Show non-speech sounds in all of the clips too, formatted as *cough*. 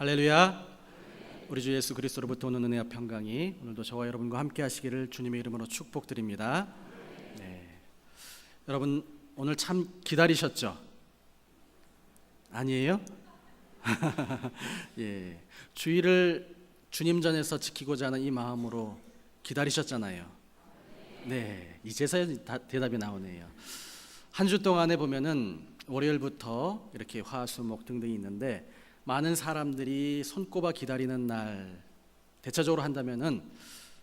할렐루야. 우리 주 예수 그리스도로부터 오는 은혜와 평강이 오늘도 저와 여러분과 함께 하시기를 주님의 이름으로 축복드립니다. 네. 여러분 오늘 참 기다리셨죠? 아니에요? *laughs* 예. 주일을 주님 전에서 지키고자 하는 이 마음으로 기다리셨잖아요. 네. 이제서야 다- 대답이 나오네요. 한 주 동안에 보면은 월요일부터 이렇게 화수목 등등이 있는데 많은 사람들이 손꼽아 기다리는 날 대체적으로 한다면은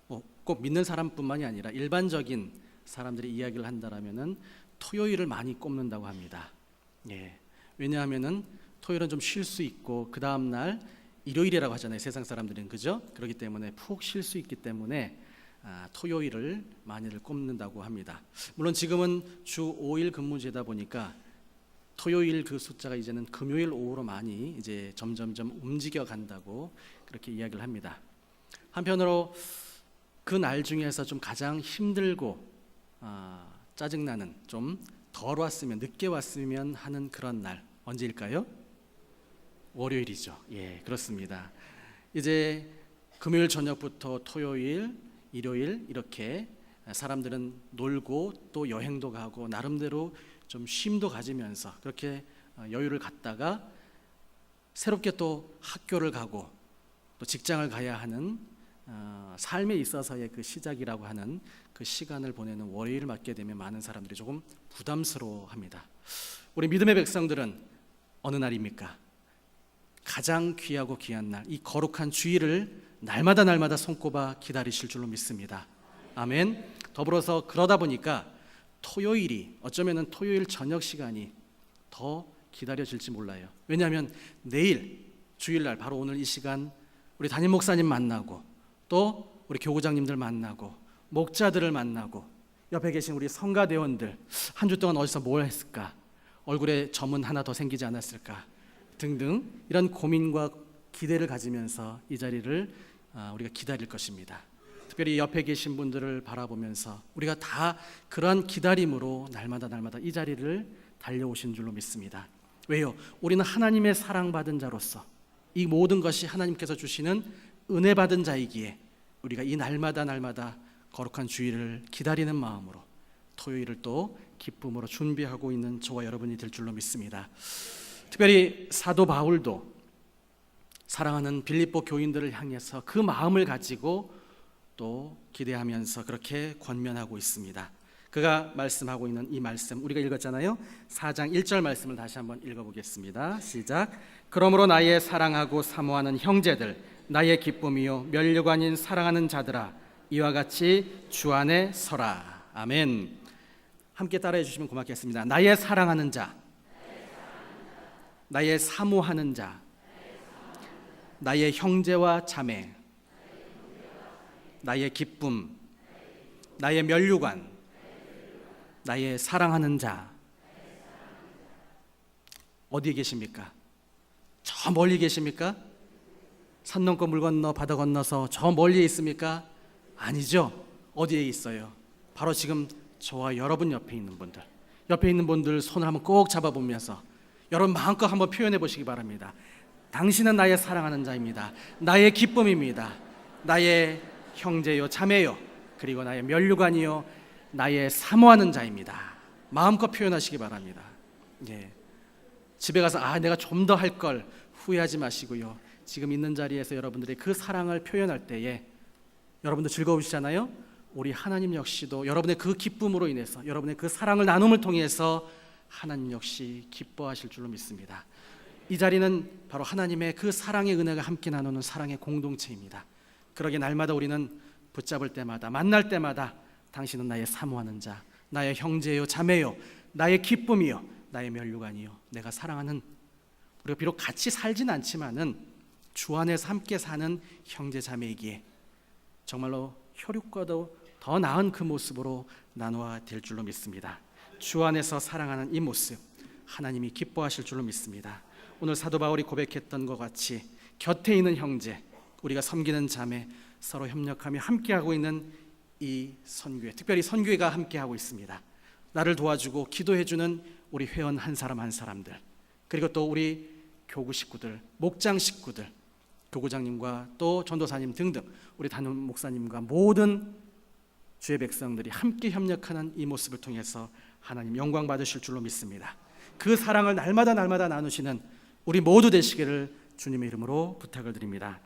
뭐 꼭 믿는 사람뿐만이 아니라 일반적인 사람들이 이야기를 한다라면은 토요일을 많이 꼽는다고 합니다. 예. 왜냐하면은 토요일은 좀 쉴 수 있고 그 다음 날 일요일이라고 하잖아요. 세상 사람들은 그죠? 그렇기 때문에 푹 쉴 수 있기 때문에 아, 토요일을 많이들 꼽는다고 합니다. 물론 지금은 주 5일 근무제다 보니까 토요일 그 숫자가 이제는 금요일 오후로 많이 이제 점점점 움직여 간다고 그렇게 이야기를 합니다. 한편으로 그 날 중에서 좀 가장 힘들고 아, 짜증나는 좀 덜 왔으면 늦게 왔으면 하는 그런 날 언제일까요? 월요일이죠. 예, 그렇습니다. 이제 금요일 저녁부터 토요일, 일요일 이렇게 사람들은 놀고 또 여행도 가고 나름대로 좀 쉼도 가지면서 그렇게 어, 여유를 갖다가 새롭게 또 학교를 가고 또 직장을 가야 하는 어, 삶에 있어서의 그 시작이라고 하는 그 시간을 보내는 월요일을 맞게 되면 많은 사람들이 조금 부담스러워합니다. 우리 믿음의 백성들은 어느 날입니까? 가장 귀하고 귀한 날, 이 거룩한 주일을 날마다 날마다 손꼽아 기다리실 줄로 믿습니다. 아멘. 더불어서 그러다 보니까 토요일이 어쩌면은 토요일 저녁 시간이 더 기다려질지 몰라요. 왜냐하면 내일 주일날 바로 오늘 이 시간 우리 담임 목사님 만나고 또 우리 교구장님들 만나고 목자들을 만나고 옆에 계신 우리 성가대원들 한 주 동안 어디서 뭘 했을까? 얼굴에 점은 하나 더 생기지 않았을까? 등등 이런 고민과 기대를 가지면서 이 자리를 아, 우리가 기다릴 것입니다. 특별히 옆에 계신 분들을 바라보면서 우리가 다 그러한 기다림으로 날마다 날마다 이 자리를 달려오신 줄로 믿습니다. 왜요? 우리는 하나님의 사랑받은 자로서 이 모든 것이 하나님께서 주시는 은혜 받은 자이기에 우리가 이 날마다 날마다 거룩한 주일을 기다리는 마음으로 토요일을 또 기쁨으로 준비하고 있는 저와 여러분이 될 줄로 믿습니다. 특별히 사도 바울도 사랑하는 빌립보 교인들을 향해서 그 마음을 가지고 또 기대하면서 그렇게 권면하고 있습니다. 그가 말씀하고 있는 이 말씀 우리가 읽었잖아요. 4장 1절 말씀을 다시 한번 읽어 보겠습니다. 시작. 그러므로 나의 사랑하고 사모하는 형제들 나의 기쁨이요 멸류관인 사랑하는 자들아 이와 같이 주 안에 서라. 아멘. 함께 따라해 주시면 고맙겠습니다. 나의 사랑하는 자 나의 사모하는 자 나의 형제와 자매 나의 기쁨 나의 면류관 나의 사랑하는 자 어디에 계십니까? 저 멀리 계십니까? 산 넘고 물 건너 바다 건너서 저 멀리에 있습니까? 아니죠. 어디에 있어요? 바로 지금 저와 여러분 옆에 있는 분들 옆에 있는 분들 손을 한번 꼭 잡아보면서 여러분 마음껏 한번 표현해 보시기 바랍니다. 당신은 나의 사랑하는 자입니다. 나의 기쁨입니다. 나의 형제요, 자매요, 그리고 나의 면류관이요, 나의 사모하는 자입니다. 마음껏 표현하시기 바랍니다. 예. 집에 가서 아 내가 좀 더 할 걸 후회하지 마시고요. 지금 있는 자리에서 여러분들이 그 사랑을 표현할 때에 여러분도 즐거우시잖아요. 우리 하나님 역시도 여러분의 그 기쁨으로 인해서 여러분의 그 사랑을 나눔을 통해서 하나님 역시 기뻐하실 줄로 믿습니다. 이 자리는 바로 하나님의 그 사랑의 은혜가 함께 나누는 사랑의 공동체입니다. 그러게 날마다 우리는 붙잡을 때마다 만날 때마다 당신은 나의 사모하는 자, 나의 형제요, 자매요, 나의 기쁨이요, 나의 면류관이요, 내가 사랑하는 우리가 비록 같이 살진 않지만은 주 안에서 함께 사는 형제 자매이기에 정말로 혈육과도 더 나은 그 모습으로 나누어야 될 줄로 믿습니다. 주 안에서 사랑하는 이 모습 하나님이 기뻐하실 줄로 믿습니다. 오늘 사도 바울이 고백했던 것 같이 곁에 있는 형제, 우리가 섬기는 자매 서로 협력하며 함께하고 있는 이 선교회, 특별히 선교회가 함께하고 있습니다. 나를 도와주고 기도해주는 우리 회원 한 사람 한 사람들, 그리고 또 우리 교구 식구들, 목장 식구들, 교구장님과 또 전도사님 등등 우리 담임 목사님과 모든 주의 백성들이 함께 협력하는 이 모습을 통해서 하나님 영광 받으실 줄로 믿습니다. 그 사랑을 날마다 날마다 나누시는 우리 모두 되시기를 주님의 이름으로 부탁을 드립니다.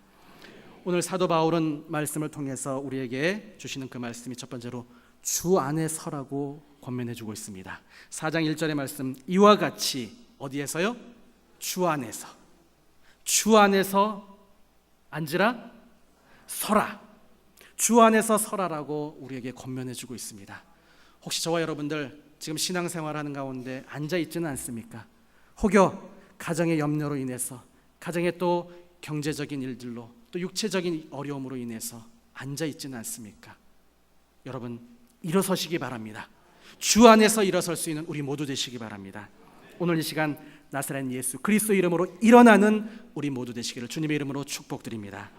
오늘 사도 바울은 말씀을 통해서 우리에게 주시는 그 말씀이 첫 번째로 주 안에 서라고 권면해 주고 있습니다. 4장 1절의 말씀 이와 같이 어디에서요? 주 안에서. 주 안에서 앉으라 서라. 주 안에서 서라라고 우리에게 권면해 주고 있습니다. 혹시 저와 여러분들 지금 신앙생활하는 가운데 앉아 있지는 않습니까? 혹여 가정의 염려로 인해서 가정의 또 경제적인 일들로 또 육체적인 어려움으로 인해서 앉아 있지는 않습니까? 여러분 일어서시기 바랍니다. 주 안에서 일어설 수 있는 우리 모두 되시기 바랍니다. 오늘 이 시간 나사렛 예수 그리스도 이름으로 일어나는 우리 모두 되시기를 주님의 이름으로 축복드립니다.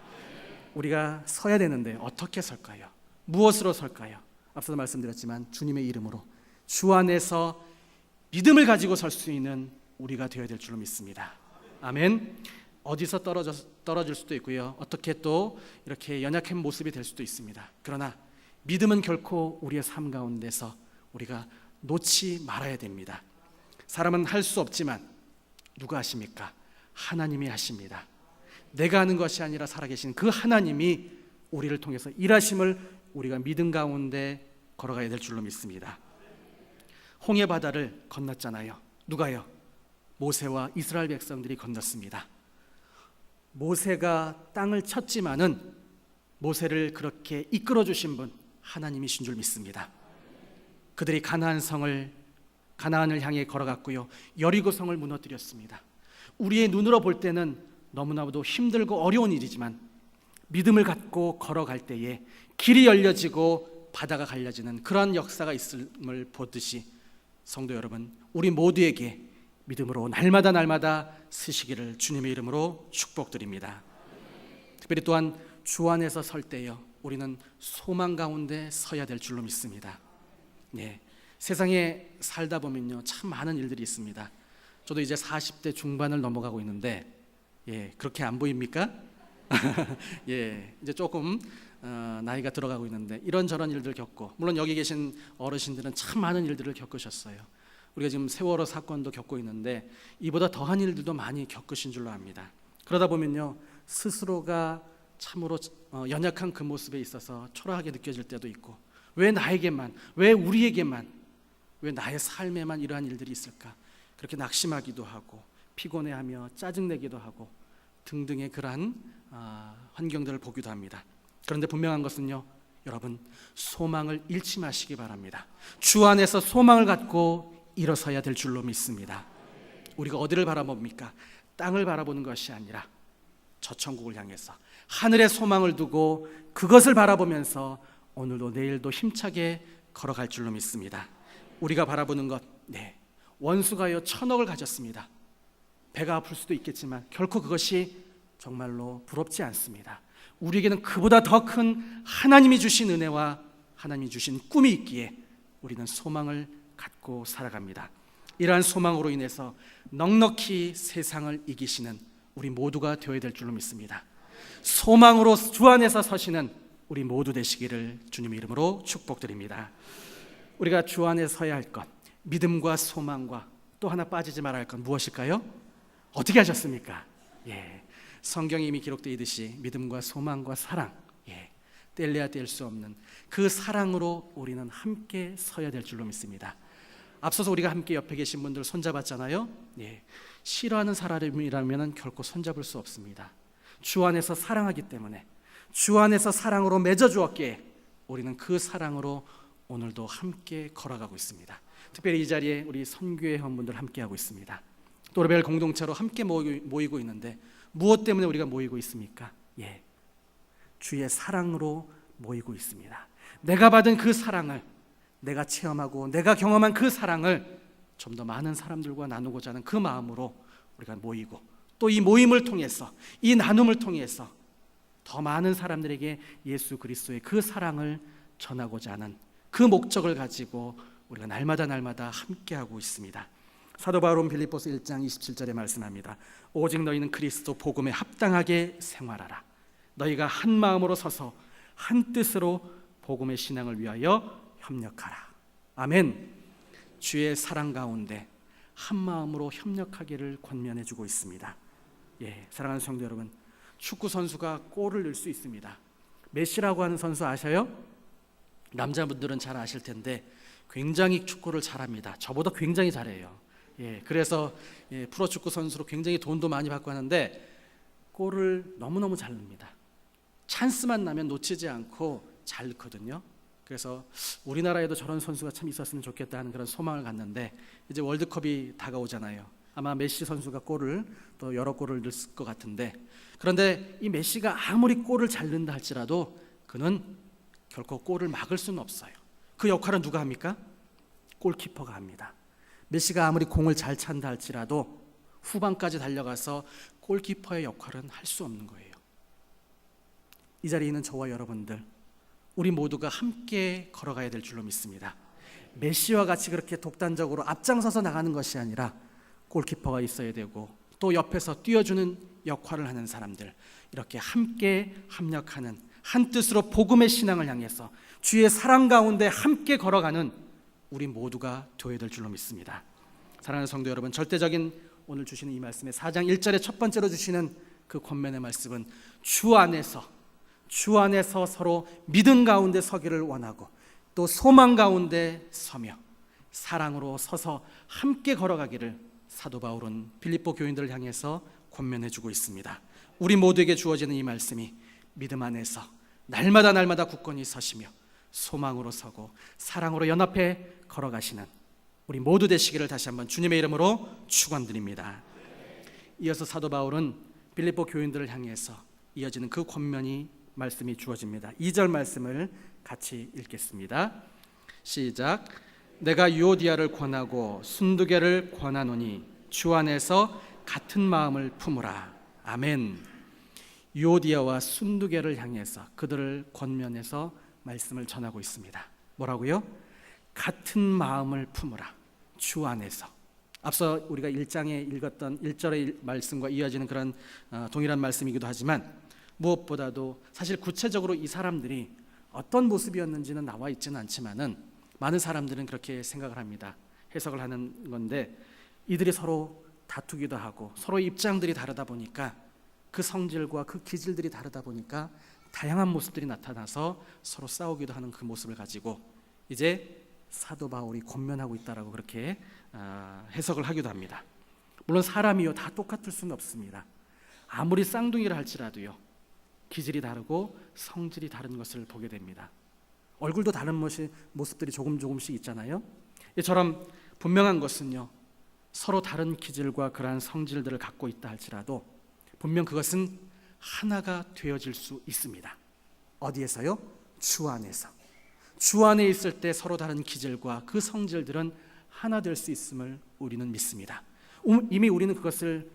우리가 서야 되는데 어떻게 설까요? 무엇으로 설까요? 앞서도 말씀드렸지만 주님의 이름으로 주 안에서 믿음을 가지고 설 수 있는 우리가 되어야 될 줄로 믿습니다. 아멘. 어디서 떨어져 떨어질 수도 있고요. 어떻게 또 이렇게 연약한 모습이 될 수도 있습니다. 그러나 믿음은 결코 우리의 삶 가운데서 우리가 놓지 말아야 됩니다. 사람은 할 수 없지만 누가 하십니까? 하나님이 하십니다. 내가 하는 것이 아니라 살아계신 그 하나님이 우리를 통해서 일하심을 우리가 믿음 가운데 걸어가야 될 줄로 믿습니다. 홍해 바다를 건넜잖아요. 누가요? 모세와 이스라엘 백성들이 건넜습니다. 모세가 땅을 쳤지만은 모세를 그렇게 이끌어 주신 분 하나님이신 줄 믿습니다. 그들이 가나안 성을 가나안을 향해 걸어갔고요. 여리고 성을 무너뜨렸습니다. 우리의 눈으로 볼 때는 너무나도 힘들고 어려운 일이지만 믿음을 갖고 걸어갈 때에 길이 열려지고 바다가 갈려지는 그런 역사가 있음을 보듯이 성도 여러분, 우리 모두에게 믿음으로 날마다 날마다 쓰시기를 주님의 이름으로 축복드립니다. 특별히 또한 주 안에서 설 때요, 우리는 소망 가운데 서야 될 줄로 믿습니다. 네, 세상에 살다 보면요, 참 많은 일들이 있습니다. 저도 이제 40대 중반을 넘어가고 있는데, 예, 그렇게 안 보입니까? *laughs* 예, 이제 조금 어, 나이가 들어가고 있는데 이런저런 일들 겪고 물론 여기 계신 어르신들은 참 많은 일들을 겪으셨어요. 우리가 지금 세월호 사건도 겪고 있는데 이보다 더한 일들도 많이 겪으신 줄로 압니다. 그러다 보면요 스스로가 참으로 어, 연약한 그 모습에 있어서 초라하게 느껴질 때도 있고 왜 나에게만 왜 우리에게만 왜 나의 삶에만 이러한 일들이 있을까 그렇게 낙심하기도 하고 피곤해하며 짜증내기도 하고 등등의 그러한 아, 환경들을 보기도 합니다. 그런데 분명한 것은요, 여러분 소망을 잃지 마시기 바랍니다. 주 안에서 소망을 갖고 일어서야 될 줄로 믿습니다. 우리가 어디를 바라봅니까? 땅을 바라보는 것이 아니라 저 천국을 향해서 하늘의 소망을 두고 그것을 바라보면서 오늘도 내일도 힘차게 걸어갈 줄로 믿습니다. 우리가 바라보는 것, 네. 원수가요 천억을 가졌습니다. 배가 아플 수도 있겠지만 결코 그것이 정말로 부럽지 않습니다. 우리에게는 그보다 더 큰 하나님이 주신 은혜와 하나님이 주신 꿈이 있기에 우리는 소망을 갖고 살아갑니다. 이러한 소망으로 인해서 넉넉히 세상을 이기시는 우리 모두가 되어야 될 줄로 믿습니다. 소망으로 주 안에서 서시는 우리 모두 되시기를 주님의 이름으로 축복드립니다. 우리가 주 안에 서야 할 것, 믿음과 소망과 또 하나 빠지지 말아야 할 것 무엇일까요? 어떻게 하셨습니까? 예. 성경에 이미 기록되어 있듯이 믿음과 소망과 사랑, 예. 뗄래야 뗄 수 없는 그 사랑으로 우리는 함께 서야 될 줄로 믿습니다. 앞서서 우리가 함께 옆에 계신 분들 손잡았잖아요. 예. 싫어하는 사람이라면 결코 손잡을 수 없습니다. 주 안에서 사랑하기 때문에 주 안에서 사랑으로 맺어 주었기에 우리는 그 사랑으로 오늘도 함께 걸어가고 있습니다. 특별히 이 자리에 우리 선교회 회원분들 함께 하고 있습니다. 또르벨 공동체로 함께 모이고 있는데 무엇 때문에 우리가 모이고 있습니까? 예. 주의 사랑으로 모이고 있습니다. 내가 받은 그 사랑을 내가 체험하고 내가 경험한 그 사랑을 좀 더 많은 사람들과 나누고자 하는 그 마음으로 우리가 모이고 또 이 모임을 통해서 이 나눔을 통해서 더 많은 사람들에게 예수 그리스도의 그 사랑을 전하고자 하는 그 목적을 가지고 우리가 날마다 날마다 함께하고 있습니다. 사도 바울은 빌립보서 1장 27절에 말씀합니다. 오직 너희는 그리스도 복음에 합당하게 생활하라. 너희가 한 마음으로 서서 한 뜻으로 복음의 신앙을 위하여 협력하라. 아멘. 주의 사랑 가운데 한 마음으로 협력하기를 권면해 주고 있습니다. 예, 사랑하는 성도 여러분, 축구 선수가 골을 넣을 수 있습니다. 메시라고 하는 선수 아셔요? 남자분들은 잘 아실 텐데 굉장히 축구를 잘합니다. 저보다 굉장히 잘해요. 예, 그래서 예, 프로 축구 선수로 굉장히 돈도 많이 받고 하는데 골을 너무 너무 잘 넣습니다. 찬스만 나면 놓치지 않고 잘 넣거든요. 그래서 우리나라에도 저런 선수가 참 있었으면 좋겠다 하는 그런 소망을 갖는데 이제 월드컵이 다가오잖아요. 아마 메시 선수가 골을 또 여러 골을 넣을 것 같은데 그런데 이 메시가 아무리 골을 잘 넣는다 할지라도 그는 결코 골을 막을 수는 없어요. 그 역할은 누가 합니까? 골키퍼가 합니다. 메시가 아무리 공을 잘 찬다 할지라도 후반까지 달려가서 골키퍼의 역할은 할 수 없는 거예요. 이 자리에 있는 저와 여러분들 우리 모두가 함께 걸어가야 될 줄로 믿습니다. 메시와 같이 그렇게 독단적으로 앞장서서 나가는 것이 아니라 골키퍼가 있어야 되고 또 옆에서 뛰어주는 역할을 하는 사람들 이렇게 함께 합력하는 한 뜻으로 복음의 신앙을 향해서 주의 사랑 가운데 함께 걸어가는 우리 모두가 되어야 될 줄로 믿습니다. 사랑하는 성도 여러분, 절대적인 오늘 주시는 이 말씀의 4장 1절의 첫 번째로 주시는 그 권면의 말씀은 주 안에서 주 안에서 서로 믿음 가운데 서기를 원하고 또 소망 가운데 서며 사랑으로 서서 함께 걸어가기를 사도 바울은 빌립보 교인들을 향해서 권면해 주고 있습니다. 우리 모두에게 주어지는 이 말씀이 믿음 안에서 날마다 날마다 굳건히 서시며 소망으로 서고 사랑으로 연합해 걸어가시는 우리 모두 되시기를 다시 한번 주님의 이름으로 축원드립니다. 이어서 사도 바울은 빌립보 교인들을 향해서 이어지는 그 권면이 말씀이 주어집니다. 2절 말씀을 같이 읽겠습니다. 시작. 내가 유오디아를 권하고 순두개를 권하노니 주 안에서 같은 마음을 품으라. 아멘. 유오디아와 순두개를 향해서 그들을 권면해서 말씀을 전하고 있습니다. 뭐라고요? 같은 마음을 품으라. 주 안에서. 앞서 우리가 1장에 읽었던 1절의 말씀과 이어지는 그런 어, 동일한 말씀이기도 하지만 무엇보다도 사실 구체적으로 이 사람들이 어떤 모습이었는지는 나와 있지는 않지만은 많은 사람들은 그렇게 생각을 합니다. 해석을 하는 건데 이들이 서로 다투기도 하고 서로 입장들이 다르다 보니까 그 성질과 그 기질들이 다르다 보니까 다양한 모습들이 나타나서 서로 싸우기도 하는 그 모습을 가지고 이제 사도 바울이 권면하고 있다라고 그렇게 아, 해석을 하기도 합니다. 물론 사람이요 다 똑같을 수는 없습니다. 아무리 쌍둥이를 할지라도요 기질이 다르고 성질이 다른 것을 보게 됩니다. 얼굴도 다른 모습, 모습들이 조금 조금씩 있잖아요. 이처럼 분명한 것은요 서로 다른 기질과 그러한 성질들을 갖고 있다 할지라도 분명 그것은 하나가 되어질 수 있습니다. 어디에서요? 주 안에서. 주 안에 있을 때 서로 다른 기질과 그 성질들은 하나 될 수 있음을 우리는 믿습니다. 음, 이미 우리는 그것을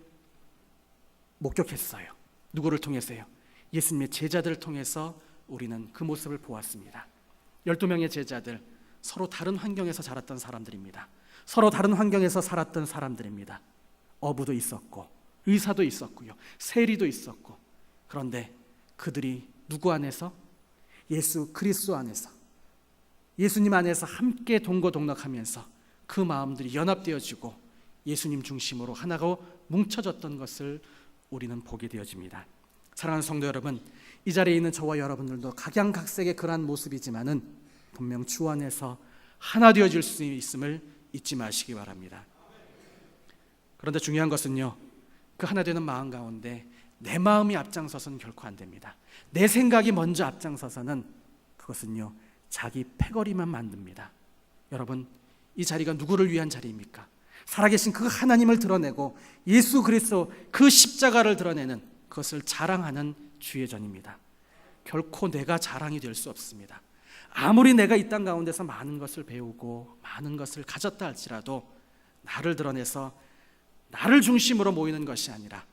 목격했어요. 누구를 통해서요? 예수님의 제자들을 통해서 우리는 그 모습을 보았습니다. 12명의 제자들 서로 다른 환경에서 자랐던 사람들입니다. 서로 다른 환경에서 살았던 사람들입니다. 어부도 있었고 의사도 있었고요. 세리도 있었고 그런데 그들이 누구 안에서 예수 그리스도 안에서 예수님 안에서 함께 동거동락하면서 그 마음들이 연합되어지고 예수님 중심으로 하나가 뭉쳐졌던 것을 우리는 보게 되어집니다. 사랑하는 성도 여러분, 이 자리에 있는 저와 여러분들도 각양각색의 그러한 모습이지만은 분명 주 안에서 하나 되어질 수 있음을 잊지 마시기 바랍니다. 그런데 중요한 것은요, 그 하나 되는 마음 가운데 내 마음이 앞장서서는 결코 안 됩니다. 내 생각이 먼저 앞장서서는 그것은요, 자기 패거리만 만듭니다. 여러분, 이 자리가 누구를 위한 자리입니까? 살아계신 그 하나님을 드러내고 예수 그리스도 그 십자가를 드러내는 그것을 자랑하는 주의 전입니다. 결코 내가 자랑이 될 수 없습니다. 아무리 내가 이 땅 가운데서 많은 것을 배우고 많은 것을 가졌다 할지라도 나를 드러내서 나를 중심으로 모이는 것이 아니라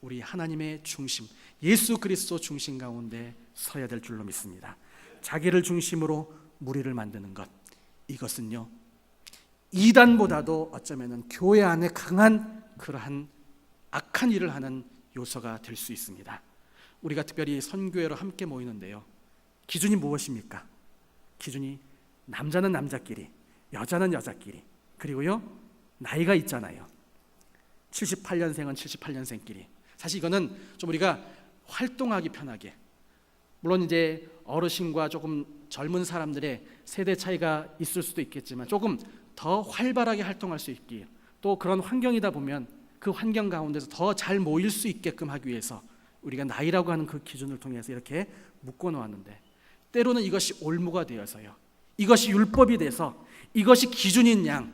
우리 하나님의 중심, 예수 그리스도 중심 가운데 서야 될 줄로 믿습니다. 자기를 중심으로 무리를 만드는 것 이것은요 이단보다도 어쩌면은 교회 안에 강한 그러한 악한 일을 하는 요소가 될 수 있습니다. 우리가 특별히 선교회로 함께 모이는데요. 기준이 무엇입니까? 기준이 남자는 남자끼리, 여자는 여자끼리, 그리고요 나이가 있잖아요. 78년생은 78년생끼리. 사실 이거는 좀 우리가 활동하기 편하게. 물론 이제 어르신과 조금 젊은 사람들의 세대 차이가 있을 수도 있겠지만 조금 더 활발하게 활동할 수 있기. 또 그런 환경이다 보면 그 환경 가운데서 더 잘 모일 수 있게끔 하기 위해서 우리가 나이라고 하는 그 기준을 통해서 이렇게 묶어 놓았는데 때로는 이것이 올무가 되어서요. 이것이 율법이 돼서 이것이 기준인 양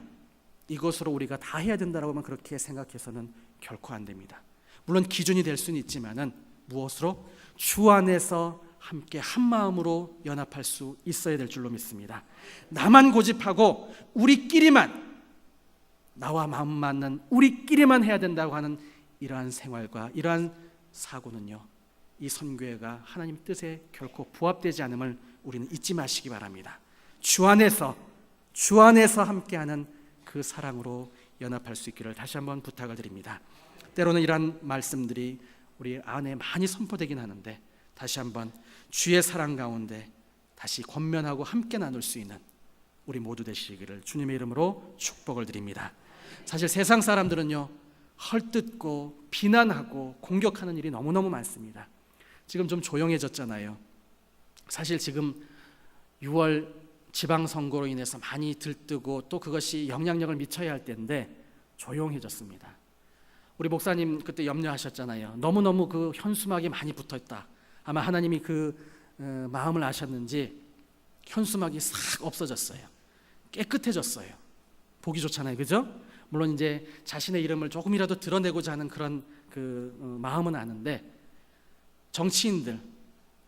이것으로 우리가 다 해야 된다라고만 그렇게 생각해서는 결코 안 됩니다. 물론 기준이 될 수는 있지만은 무엇으로 주 안에서 함께 한 마음으로 연합할 수 있어야 될 줄로 믿습니다. 나만 고집하고 우리끼리만 나와 마음 맞는 우리끼리만 해야 된다고 하는 이러한 생활과 이러한 사고는요. 이 선교회가 하나님 뜻에 결코 부합되지 않음을 우리는 잊지 마시기 바랍니다. 주 안에서 주 안에서 함께하는 그 사랑으로 연합할 수 있기를 다시 한번 부탁을 드립니다. 때로는 이러한 말씀들이 우리 안에 많이 선포되긴 하는데 다시 한번 주의 사랑 가운데 다시 권면하고 함께 나눌 수 있는 우리 모두 되시기를 주님의 이름으로 축복을 드립니다. 사실 세상 사람들은요 헐뜯고 비난하고 공격하는 일이 너무너무 많습니다. 지금 좀 조용해졌잖아요. 사실 지금 6월 지방 선거로 인해서 많이 들뜨고 또 그것이 영향력을 미쳐야 할 때인데 조용해졌습니다. 우리 목사님 그때 염려하셨잖아요. 너무너무 그 현수막이 많이 붙어 있다. 아마 하나님이 그 어, 마음을 아셨는지 현수막이 싹 없어졌어요. 깨끗해졌어요. 보기 좋잖아요. 그죠? 물론 이제 자신의 이름을 조금이라도 드러내고자 하는 그런 그 어, 마음은 아는데 정치인들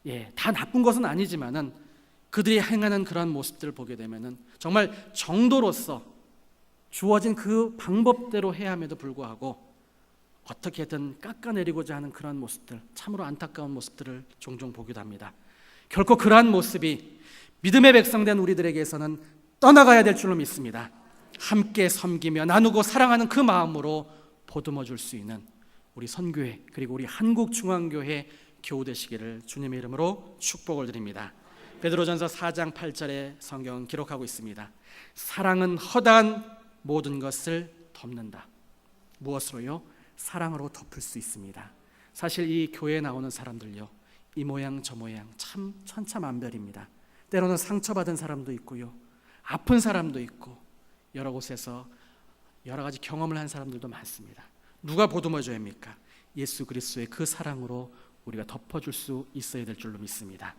예, 다 나쁜 것은 아니지만은 그들이 행하는 그러한 모습들을 보게 되면은 정말 정도로서 주어진 그 방법대로 해야 함에도 불구하고 어떻게든 깎아내리고자 하는 그러한 모습들 참으로 안타까운 모습들을 종종 보기도 합니다. 결코 그러한 모습이 믿음의 백성된 우리들에게서는 떠나가야 될 줄로 믿습니다. 함께 섬기며 나누고 사랑하는 그 마음으로 보듬어 줄 수 있는 우리 선교회 그리고 우리 한국중앙교회 교우 되시기를 주님의 이름으로 축복을 드립니다. 베드로전서 4장 8절에 성경 기록하고 있습니다. 사랑은 허다한 모든 것을 덮는다. 무엇으로요? 사랑으로 덮을 수 있습니다. 사실 이 교회에 나오는 사람들요. 이 모양 저 모양 참 천차만별입니다. 때로는 상처받은 사람도 있고요. 아픈 사람도 있고 여러 곳에서 여러 가지 경험을 한 사람들도 많습니다. 누가 보듬어 줘야 합니까? 예수 그리스도의 그 사랑으로 우리가 덮어줄 수 있어야 될 줄로 믿습니다.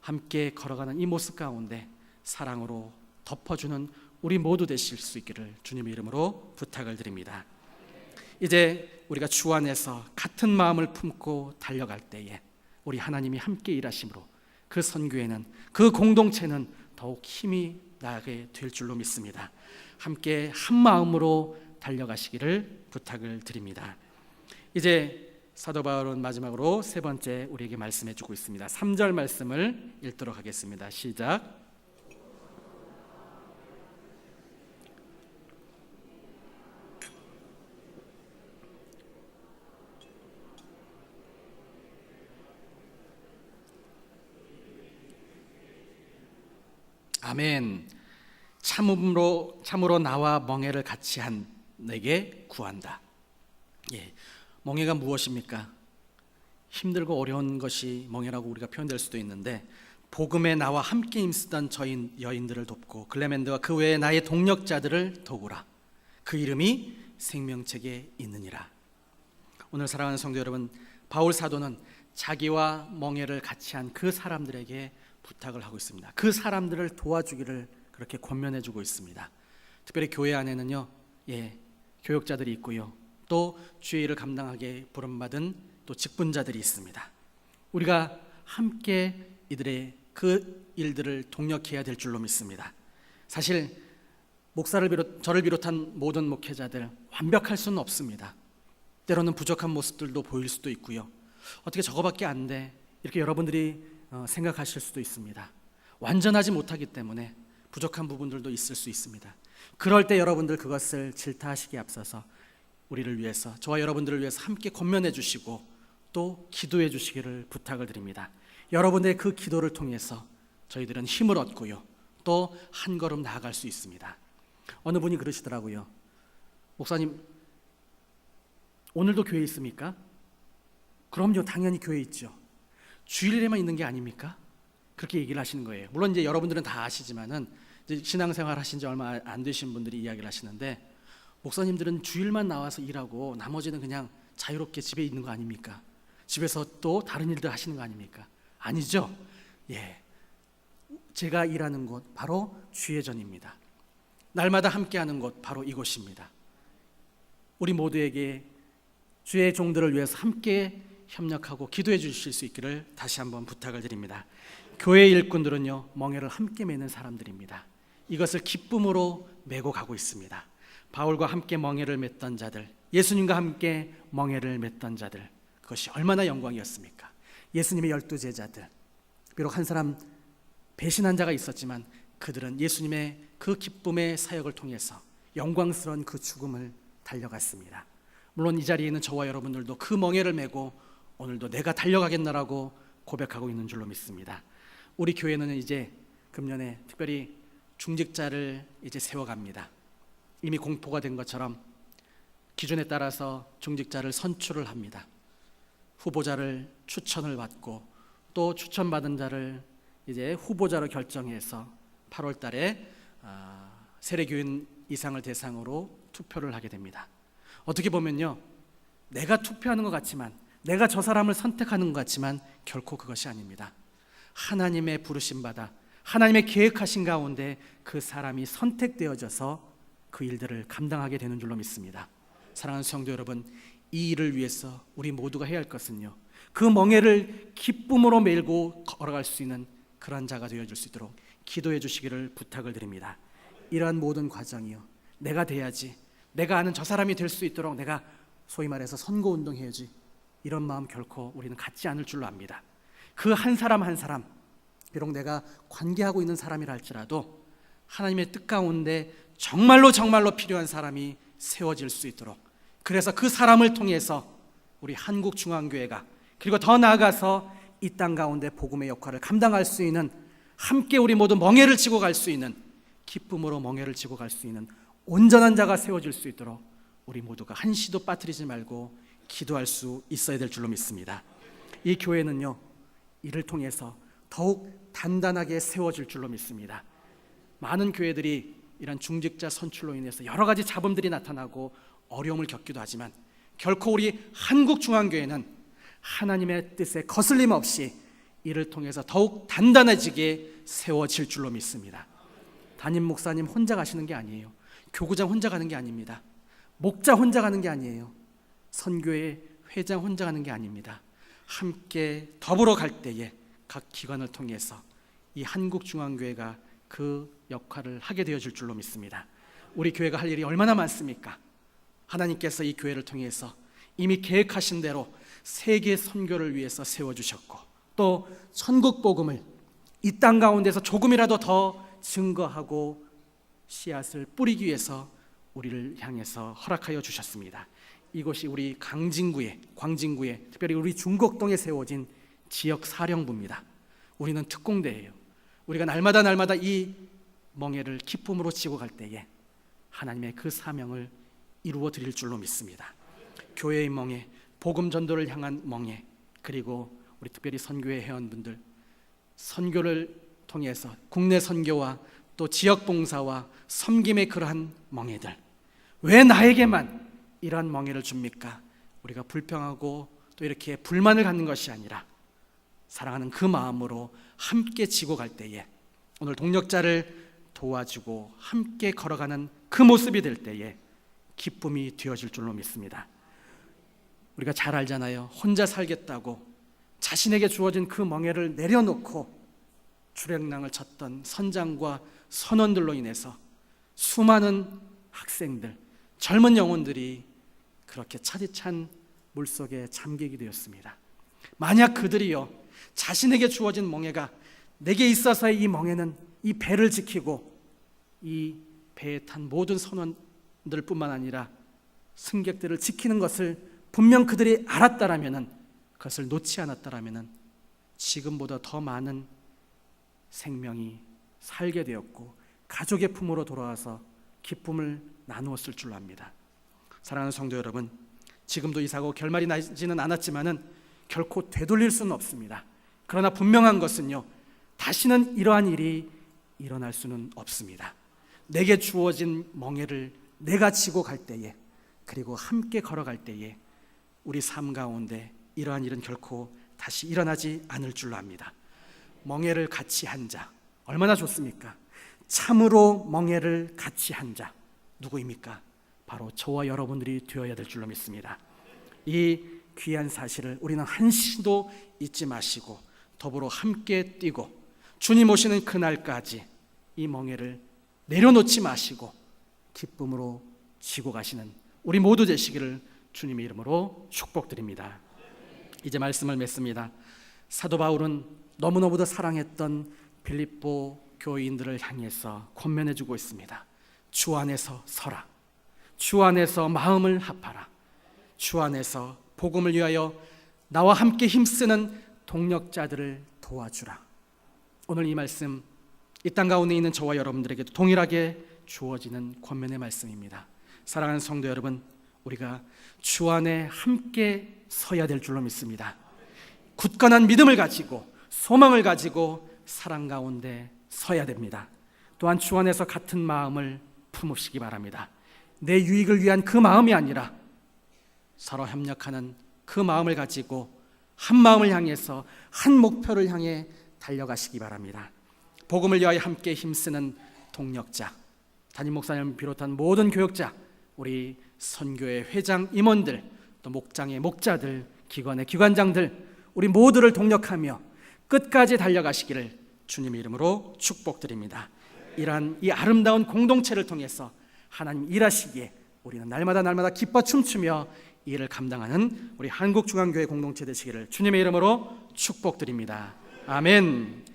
함께 걸어가는 이 모습 가운데 사랑으로 덮어주는 우리 모두 되실 수 있기를 주님의 이름으로 부탁을 드립니다. 이제 우리가 주 안에서 같은 마음을 품고 달려갈 때에 우리 하나님이 함께 일하심으로 그 선교회는 그 공동체는 더욱 힘이 나게 될 줄로 믿습니다. 함께 한 마음으로 달려가시기를 부탁을 드립니다. 이제 사도 바울은 마지막으로 세 번째 우리에게 말씀해 주고 있습니다. 3절 말씀을 읽도록 하겠습니다. 시작. 아멘. 참으로 참으로 나와 멍에를 같이 한 내게 구한다. 예. 멍해가 무엇입니까? 힘들고 어려운 것이 멍해라고 우리가 표현될 수도 있는데 복음에 나와 함께 힘쓰던 저인 여인들을 돕고 글레멘드와 그 외에 나의 동력자들을 도우라. 그 이름이 생명책에 있느니라. 오늘 사랑하는 성도 여러분, 바울 사도는 자기와 멍해를 같이 한 그 사람들에게 부탁을 하고 있습니다. 그 사람들을 도와주기를 그렇게 권면해 주고 있습니다. 특별히 교회 안에는요. 예. 교역자들이 있고요. 또 주의 일을 감당하게 부름 받은 또 직분자들이 있습니다. 우리가 함께 이들의 그 일들을 동력해야 될 줄로 믿습니다. 사실 목사를 비롯 저를 비롯한 모든 목회자들 완벽할 수는 없습니다. 때로는 부족한 모습들도 보일 수도 있고요. 어떻게 저거밖에 안 돼. 이렇게 여러분들이 어, 생각하실 수도 있습니다. 완전하지 못하기 때문에 부족한 부분들도 있을 수 있습니다. 그럴 때 여러분들 그것을 질타하시기 앞서서 우리를 위해서 저와 여러분들을 위해서 함께 권면해 주시고 또 기도해 주시기를 부탁을 드립니다. 여러분의 그 기도를 통해서 저희들은 힘을 얻고요. 또 한 걸음 나아갈 수 있습니다. 어느 분이 그러시더라고요. 목사님 오늘도 교회 있습니까? 그럼요. 당연히 교회 있죠. 주일에만 있는 게 아닙니까? 그렇게 얘기를 하시는 거예요. 물론 이제 여러분들은 다 아시지만은 신앙생활 하신 지 얼마 안 되신 분들이 이야기를 하시는데 목사님들은 주일만 나와서 일하고 나머지는 그냥 자유롭게 집에 있는 거 아닙니까? 집에서 또 다른 일들 하시는 거 아닙니까? 아니죠. 예. 제가 일하는 곳 바로 주의 전입니다. 날마다 함께하는 곳 바로 이곳입니다. 우리 모두에게 주의 종들을 위해서 함께 협력하고 기도해 주실 수 있기를 다시 한번 부탁을 드립니다. 교회 일꾼들은요 멍에를 함께 매는 사람들입니다. 이것을 기쁨으로 메고 가고 있습니다. 바울과 함께 멍에를 맸던 자들, 예수님과 함께 멍에를 맸던 자들, 그것이 얼마나 영광이었습니까? 예수님의 열두 제자들, 비록 한 사람 배신한 자가 있었지만 그들은 예수님의 그 기쁨의 사역을 통해서 영광스러운 그 죽음을 달려갔습니다. 물론 이 자리에 있는 저와 여러분들도 그 멍에를 메고 오늘도 내가 달려가겠나라고 고백하고 있는 줄로 믿습니다. 우리 교회는 이제 금년에 특별히 중직자를 이제 세워갑니다. 이미 공포가 된 것처럼 기준에 따라서 중직자를 선출을 합니다. 후보자를 추천을 받고 또 추천받은 자를 이제 후보자로 결정해서 8월 달에 아, 세례교인 이상을 대상으로 투표를 하게 됩니다. 어떻게 보면요. 내가 투표하는 것 같지만 내가 저 사람을 선택하는 것 같지만 결코 그것이 아닙니다. 하나님의 부르심 받아 하나님의 계획하신 가운데 그 사람이 선택되어져서 그 일들을 감당하게 되는 줄로 믿습니다. 사랑하는 성도 여러분, 이 일을 위해서 우리 모두가 해야 할 것은요. 그 멍에를 기쁨으로 메고 걸어갈 수 있는 그러한 자가 되어 줄 수 있도록 기도해 주시기를 부탁을 드립니다. 이러한 모든 과정이요. 내가 돼야지. 내가 아는 저 사람이 될 수 있도록 내가 소위 말해서 선거 운동해야지. 이런 마음 결코 우리는 갖지 않을 줄로 압니다. 그 한 사람 한 사람 비록 내가 관계하고 있는 사람이라 할지라도 하나님의 뜻 가운데 정말로 정말로 필요한 사람이 세워질 수 있도록 그래서 그 사람을 통해서 우리 한국 중앙교회가 그리고 더 나아가서 이 땅 가운데 복음의 역할을 감당할 수 있는 함께 우리 모두 멍해를 지고 갈 수 있는 기쁨으로 멍해를 지고 갈 수 있는 온전한 자가 세워질 수 있도록 우리 모두가 한시도 빠뜨리지 말고 기도할 수 있어야 될 줄로 믿습니다. 이 교회는요, 이를 통해서 더욱 단단하게 세워질 줄로 믿습니다. 많은 교회들이 이런 중직자 선출로 인해서 여러 가지 잡음들이 나타나고 어려움을 겪기도 하지만 결코 우리 한국중앙교회는 하나님의 뜻에 거슬림 없이 이를 통해서 더욱 단단해지게 세워질 줄로 믿습니다. 담임 목사님 혼자 가시는 게 아니에요. 교구장 혼자 가는 게 아닙니다. 목자 혼자 가는 게 아니에요. 선교회 회장 혼자 가는 게 아닙니다. 함께 더불어 갈 때에 각 기관을 통해서 이 한국중앙교회가 그 역할을 하게 되어질 줄로 믿습니다. 우리 교회가 할 일이 얼마나 많습니까? 하나님께서 이 교회를 통해서 이미 계획하신 대로 세계 선교를 위해서 세워 주셨고 또 천국 복음을 이 땅 가운데서 조금이라도 더 증거하고 씨앗을 뿌리기 위해서 우리를 향해서 허락하여 주셨습니다. 이곳이 우리 강진구에 광진구에 특별히 우리 중곡동에 세워진 지역 사령부입니다. 우리는 특공대예요. 우리가 날마다 날마다 이 멍에를 기쁨으로 지고 갈 때에 하나님의 그 사명을 이루어 드릴 줄로 믿습니다. 교회의 멍에, 복음 전도를 향한 멍에, 그리고 우리 특별히 선교회 회원분들 선교를 통해서 국내 선교와 또 지역 봉사와 섬김의 그러한 멍에들 왜 나에게만 이러한 멍에를 줍니까? 우리가 불평하고 또 이렇게 불만을 갖는 것이 아니라 사랑하는 그 마음으로 함께 지고 갈 때에 오늘 동력자를 도와주고 함께 걸어가는 그 모습이 될 때에 기쁨이 되어질 줄로 믿습니다. 우리가 잘 알잖아요. 혼자 살겠다고 자신에게 주어진 그 멍에를 내려놓고 출행랑을 쳤던 선장과 선원들로 인해서 수많은 학생들, 젊은 영혼들이 그렇게 차디찬 물속에 잠기게 되었습니다. 만약 그들이요 자신에게 주어진 멍에가 내게 있어서의 이 멍에는 이 배를 지키고 이 배에 탄 모든 선원들뿐만 아니라 승객들을 지키는 것을 분명 그들이 알았다라면은 그것을 놓지 않았다라면은 지금보다 더 많은 생명이 살게 되었고 가족의 품으로 돌아와서 기쁨을 나누었을 줄로 압니다. 사랑하는 성도 여러분, 지금도 이 사고 결말이 나지는 않았지만은 결코 되돌릴 수는 없습니다. 그러나 분명한 것은요, 다시는 이러한 일이 일어날 수는 없습니다. 내게 주어진 멍해를 내가 지고 갈 때에, 그리고 함께 걸어갈 때에 우리 삶 가운데 이러한 일은 결코 다시 일어나지 않을 줄로 압니다. 멍해를 같이 한 자, 얼마나 좋습니까? 참으로 멍해를 같이 한 자, 누구입니까? 바로 저와 여러분들이 되어야 될 줄로 믿습니다. 이 귀한 사실을 우리는 한시도 잊지 마시고 더불어 함께 뛰고 주님 오시는 그날까지 이 멍해를 내려놓지 마시고 기쁨으로 지고 가시는 우리 모두 되시기를 주님의 이름으로 축복드립니다. 이제 말씀을 맺습니다. 사도 바울은 너무너무도 사랑했던 빌립보 교인들을 향해서 권면해 주고 있습니다. 주 안에서 서라. 주 안에서 마음을 합하라. 주 안에서 복음을 위하여 나와 함께 힘쓰는 동력자들을 도와주라. 오늘 이 말씀 이 땅 가운데 있는 저와 여러분들에게도 동일하게 주어지는 권면의 말씀입니다. 사랑하는 성도 여러분, 우리가 주 안에 함께 서야 될 줄로 믿습니다. 굳건한 믿음을 가지고 소망을 가지고 사랑 가운데 서야 됩니다. 또한 주 안에서 같은 마음을 품으시기 바랍니다. 내 유익을 위한 그 마음이 아니라 서로 협력하는 그 마음을 가지고 한 마음을 향해서 한 목표를 향해 달려가시기 바랍니다. 복음을 위하여 함께 힘쓰는 동력자, 담임 목사님 비롯한 모든 교역자, 우리 선교의 회장 임원들, 또 목장의 목자들, 기관의 기관장들, 우리 모두를 동력하며 끝까지 달려가시기를 주님의 이름으로 축복드립니다. 이러한 이 아름다운 공동체를 통해서 하나님 일하시기에 우리는 날마다 날마다 기뻐 춤추며 이 일을 감당하는 우리 한국중앙교회 공동체 되시기를 주님의 이름으로 축복드립니다. 아멘.